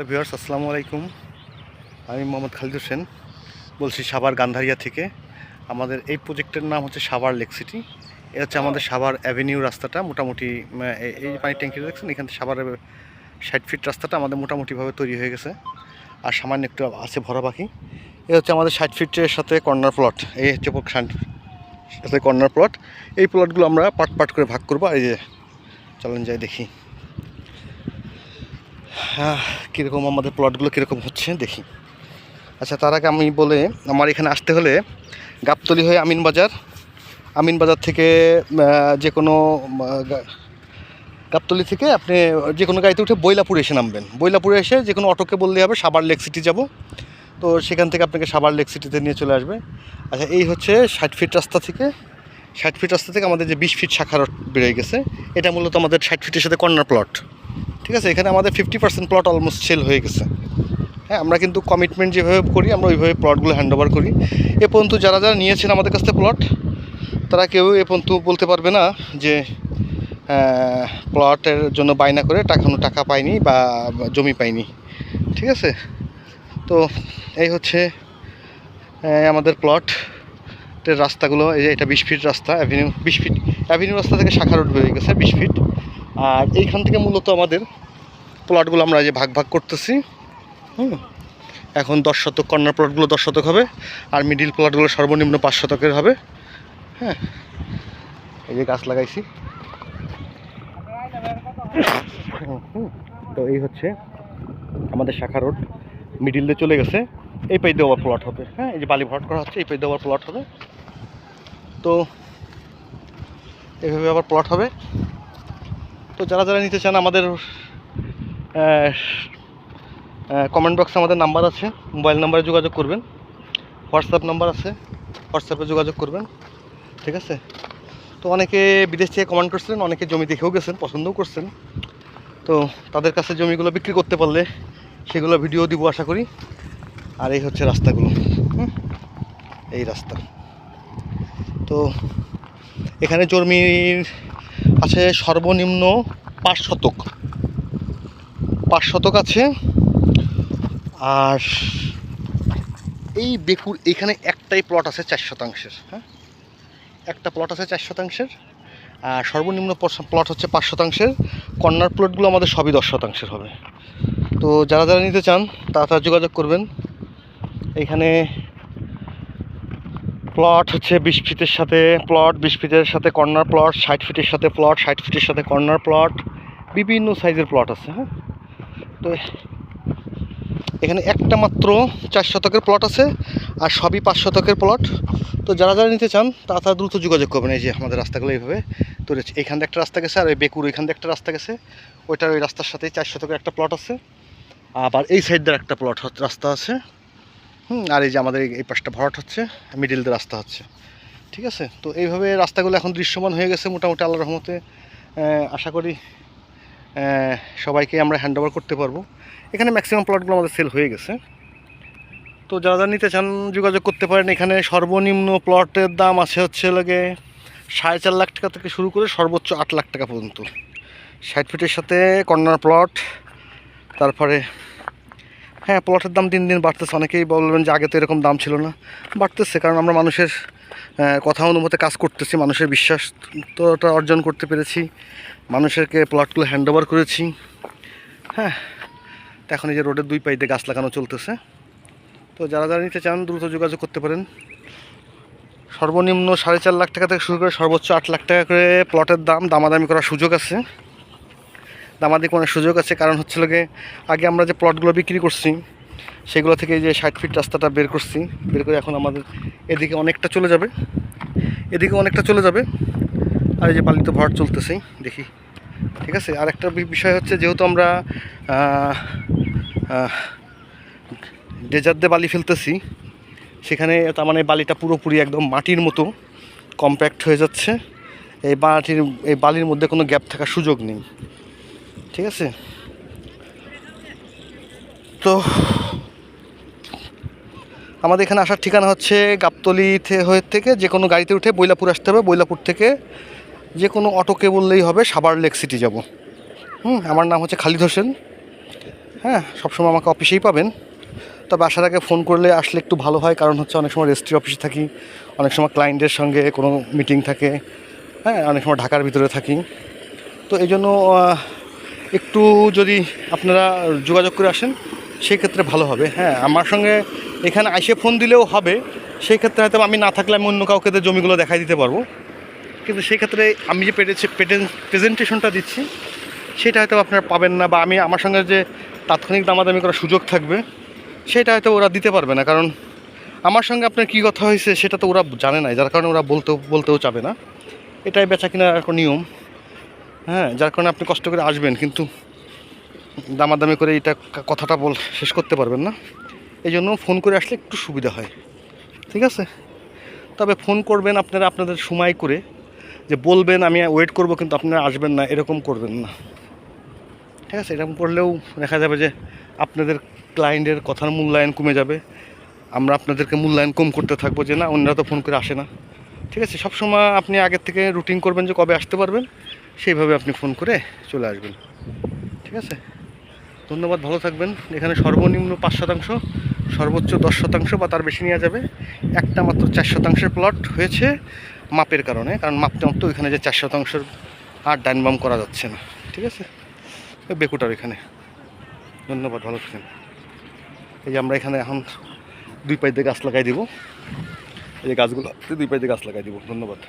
Hello viewers, আসসালামু আলাইকুম। আমি মোহাম্মদ খালিদ হোসেন, বলছি সাভার গান্ধারিয়া থেকে। আমাদের এই প্রজেক্টের নাম হচ্ছে সাভার লেক সিটি। এ হচ্ছে আমাদের সাভার অ্যাভিনিউ রাস্তাটা, মোটামুটি এই- পানির ট্যাঙ্কি দেখছেন, এখান থেকে সাভারের ষাট ফিট রাস্তাটা আমাদের মোটামুটিভাবে তৈরি হয়ে গেছে। আর সামান্য একটু আছে ভরা বাকি। এ হচ্ছে আমাদের ষাট ফিটের সাথে কর্নার প্লট, এই হচ্ছে সাথে কর্নার প্লট। এই প্লটগুলো আমরা পাট পাট করে ভাগ করব, আর এই যে, চলেন যাই দেখি। কীরকম আমাদের প্লটগুলো কীরকম হচ্ছে, দেখি। আচ্ছা তার আগে আমি বলে, আমার এখানে আসতে হলে গাবতলি হয়ে আমিনবাজার আমিনবাজার থেকে যে কোনো গাবতলি থেকে আপনি যে কোনো গাড়িতে উঠে বৈলাপুরে এসে নামবেন। বৈলাপুরে এসে যে কোনো অটোকে বললেই হবে সাবার লেক সিটি যাব। তো সেখান থেকে আপনাকে সাবার লেক সিটিতে নিয়ে চলে আসবে। আচ্ছা এই হচ্ছে ষাট ফিট রাস্তা থেকে। ষাট ফিট রাস্তা থেকে আমাদের যে বিশ ফিট শাখা রোড বেরিয়ে গেছে, এটা মূলত আমাদের ষাট ফিটের সাথে কর্নার প্লট ঠিক আছে? এখানে আমাদের fifty percent plot almost sale হয়ে গেছে। হ্যাঁ আমরা কিন্তু কমিটমেন্ট যেভাবে করি, আমরা ওইভাবে প্লটগুলো হ্যান্ড ওভার করি। এ পর্যন্ত যারা যারা নিয়েছেন আমাদের কাছ থেকে প্লট তারা কেউ এ পর্যন্ত বলতে পারবে না যে প্লটের জন্য বায়না করে টাকা কোনো টাকা পায়নি বা জমি পায়নি ঠিক আছে? তো এই হচ্ছে আমাদের প্লটের রাস্তাগুলো। এই যে এটা বিশ ফিট রাস্তা অ্যাভিনিউ বিশ ফিট অ্যাভিনিউ রাস্তা থেকে শাখা রোড বেরিয়ে গেছে, বিশ ফিট আর এইখান থেকে মূলত আমাদের প্লটগুলো আমরা যে ভাগ ভাগ করতেছি, হুম? এখন দশ শতক কর্নার প্লটগুলো দশ শতক হবে, আর মিডিল প্লটগুলো সর্বনিম্ন পাঁচ শতকের হবে হ্যাঁ? এই যে গাছ লাগাইছি। তো এই হচ্ছে আমাদের শাখা রোড মিডিল দিয়ে চলে গেছে, এই পাই আবার প্লট হবে হ্যাঁ? এই যে বালি ভরাট করা হচ্ছে, এই পাই আবার প্লট হবে। তো এইভাবে আবার প্লট হবে। তো যারা যারা নিতে চান, আমাদের কমেন্ট বক্সে আমাদের নাম্বার আছে। মোবাইল নাম্বারে যোগাযোগ করবেন। হোয়াটসঅ্যাপ নাম্বার আছে। হোয়াটসঅ্যাপে যোগাযোগ করবেন। ঠিক আছে? তো অনেকে বিদেশ থেকে কমেন্ট করছিলেন অনেকে জমি দেখেও গেছেন, পছন্দও করছেন। তো তাদের কাছে জমিগুলো বিক্রি করতে পারলে সেগুলো ভিডিও দিব আশা করি। আর এই হচ্ছে রাস্তাগুলো। এই রাস্তা। তো এখানে জমির আছে সর্বনিম্ন পাঁচ শতক। পাঁচ শতক আছে। আর এই বেকুর এখানে একটাই প্লট আছে চার শতাংশের হ্যাঁ? একটা প্লট আছে চার শতাংশের। আর সর্বনিম্ন প্লট হচ্ছে পাঁচ শতাংশের। কর্নার প্লটগুলো আমাদের সবই দশ শতাংশের হবে। তো যারা যারা নিতে চান তারা যোগাযোগ করবেন। এখানে প্লট হচ্ছে বিশ ফিটের সাথে প্লট বিশ ফিটের সাথে কর্নার প্লট ষাট ফিটের সাথে প্লট ষাট ফিটের সাথে কর্নার প্লট বিভিন্ন সাইজের প্লট আছে হ্যাঁ? তো এখানে একটা মাত্র চার শতকের প্লট আছে আর সবই পাঁচ শতকের প্লট তো যারা যারা নিতে চান, তারা তারা দ্রুত যোগাযোগ করবেন, এই যে আমাদের রাস্তাগুলো এইভাবে তো এইখান থেকে একটা রাস্তা গেছে আর ওই বেকুর ওইখান থেকে একটা রাস্তা গেছে। ওইটার ওই রাস্তার সাথে চার শতকের একটা প্লট আছে। আবার এই সাইড দিয়ে একটা প্লট রাস্তা আছে। হুম, আর এই যে আমাদের এই- পাশটা ভরাট হচ্ছে মিডিল রাস্তা হচ্ছে। ঠিক আছে? তো এইভাবে রাস্তাগুলো এখন দৃশ্যমান হয়ে গেছে মোটামুটি আল্লাহ রহমতে। আশা করি সবাইকে আমরা হ্যান্ড ওভার করতে পারব। এখানে ম্যাক্সিমাম প্লটগুলো আমাদের সেল হয়ে গেছে। তো যারা যারা নিতে চান, যোগাযোগ করতে পারেন। এখানে সর্বনিম্ন প্লটের দাম আছে হচ্ছে লাগে সাড়ে চার লাখ টাকা থেকে শুরু করে সর্বোচ্চ আট লাখ টাকা পর্যন্ত। ষাট ফিটের সাথে কর্নার প্লট তারপরে হ্যাঁ প্লটের দাম দিন দিন বাড়তেছে। অনেকেই বলবেন যে আগে তো এরকম দাম ছিল না। বাড়তেছে, কারণ আমরা মানুষের কথা অনুমতে কাজ করতেছি, মানুষের বিশ্বাস তোটা অর্জন করতে পেরেছি, মানুষেরকে প্লটগুলো হ্যান্ড ওভার করেছি। হ্যাঁ তো এখন এই যে রোডের দুই পাইতে গাছ লাগানো চলতেছে। তো যারা যারা নিতে চান, দ্রুত যোগাযোগ করতে পারেন। সর্বনিম্ন সাড়ে চার লাখ টাকা থেকে শুরু করে সর্বোচ্চ আট লাখ টাকা করে প্লটের দাম, দামাদামি করার সুযোগ আছে। দামাদি করার সুযোগ আছে কারণ হচ্ছে লোকে আগে আমরা যে প্লটগুলো বিক্রি করছি সেগুলো থেকে যে ষাট ফিট রাস্তাটা বের করছি বের করে এখন আমাদের এদিকে অনেকটা চলে যাবে। এদিকে অনেকটা চলে যাবে। আর এই যে পালিত ভর চলতেছেই দেখি। ঠিক আছে? আর একটা বিষয় হচ্ছে যেহেতু আমরা আহ, আহ, ডেজার দিয়ে বালি ফেলতেছি সেখানে তার মানে বালিটা পুরোপুরি একদম মাটির মতো কম্প্যাক্ট হয়ে যাচ্ছে। এই মাটির এই বালির মধ্যে কোনো গ্যাপ থাকার সুযোগ নেই। ঠিক আছে? তো, আমাদের এখানে আসার ঠিকানা হচ্ছে গাবতলি হয়ে থেকে যে কোনো গাড়িতে উঠে বৈলাপুর আসতে হবে। বৈলাপুর থেকে যে কোনো অটোকে বললেই হবে সাবার লেক সিটি যাব। হুম, আমার নাম হচ্ছে খালিদ হোসেন। হ্যাঁ সবসময় আমাকে অফিসেই পাবেন। তবে আসার আগে ফোন করলে আসলে একটু ভালো হয়, কারণ হচ্ছে অনেক সময় রেজিস্ট্রি অফিসে থাকি, অনেক সময় ক্লায়েন্টের সঙ্গে কোনো মিটিং থাকে হ্যাঁ অনেক সময় ঢাকার ভিতরে থাকি। তো এই জন্য একটু যদি আপনারা যোগাযোগ করে আসেন, সেই ক্ষেত্রে ভালো হবে। হ্যাঁ আমার সঙ্গে এখানে আইসে ফোন দিলেও হবে। সেই ক্ষেত্রে হয়তো আমি না থাকলে আমি অন্য কাউকে জমিগুলো দেখাই দিতে পারব। কিন্তু সেই ক্ষেত্রে আমি যে পেটেছে প্রেজেন্টেশনটা দিচ্ছি, সেটা হয়তো আপনারা পাবেন না বা আমি আমার সঙ্গে যে তাৎক্ষণিক দামাদামি করার সুযোগ থাকবে, সেটা হয়তো ওরা দিতে পারবে না। কারণ আমার সঙ্গে আপনার কী কথা হয়েছে, সেটা তো ওরা জানে না যার কারণে ওরা বলতেও বলতেও চাবে না। এটাই বেচা কেনার একটা নিয়ম। হ্যাঁ যার কারণে আপনি কষ্ট করে আসবেন, কিন্তু দামাদামি করে এটা কথাটা বল, শেষ করতে পারবেন না। এই জন্য ফোন করে আসলে একটু সুবিধা হয়। ঠিক আছে? তবে ফোন করবেন আপনারা, আপনাদের সময় করে। যে বলবেন, আমি ওয়েট করব, কিন্তু আপনারা আসবেন না, এরকম করবেন না। ঠিক আছে? এরকম করলেও দেখা যাবে যে আপনাদের ক্লায়েন্টের কথার মূল্যায়ন কমে যাবে। আমরা আপনাদেরকে মূল্যায়ন কম করতে থাকব যে না, অন্যরা তো ফোন করে আসে না। ঠিক আছে? সবসময় আপনি আগের থেকে রুটিন করবেন যে কবে আসতে পারবেন। সেইভাবে আপনি ফোন করে চলে আসবেন। ঠিক আছে? ধন্যবাদ, ভালো থাকবেন। এখানে সর্বনিম্ন পাঁচ শতাংশ, সর্বোচ্চ দশ শতাংশ বা তার বেশি নেওয়া যাবে। একটা মাত্র চার শতাংশের প্লট হয়েছে মাপের কারণে, কারণ মাপটা মাত্র ওইখানে যে চার শতাংশের আর ডাইন বাম করা যাচ্ছে না। ঠিক আছে? বেকুটার এখানে। ধন্যবাদ, ভালো থাকেন এই যে আমরা এখানে এখন দুই পাইতে গাছ লাগাই দিব। এই যে গাছগুলো, দুই পাইতে গাছ লাগাই দিব। ধন্যবাদ।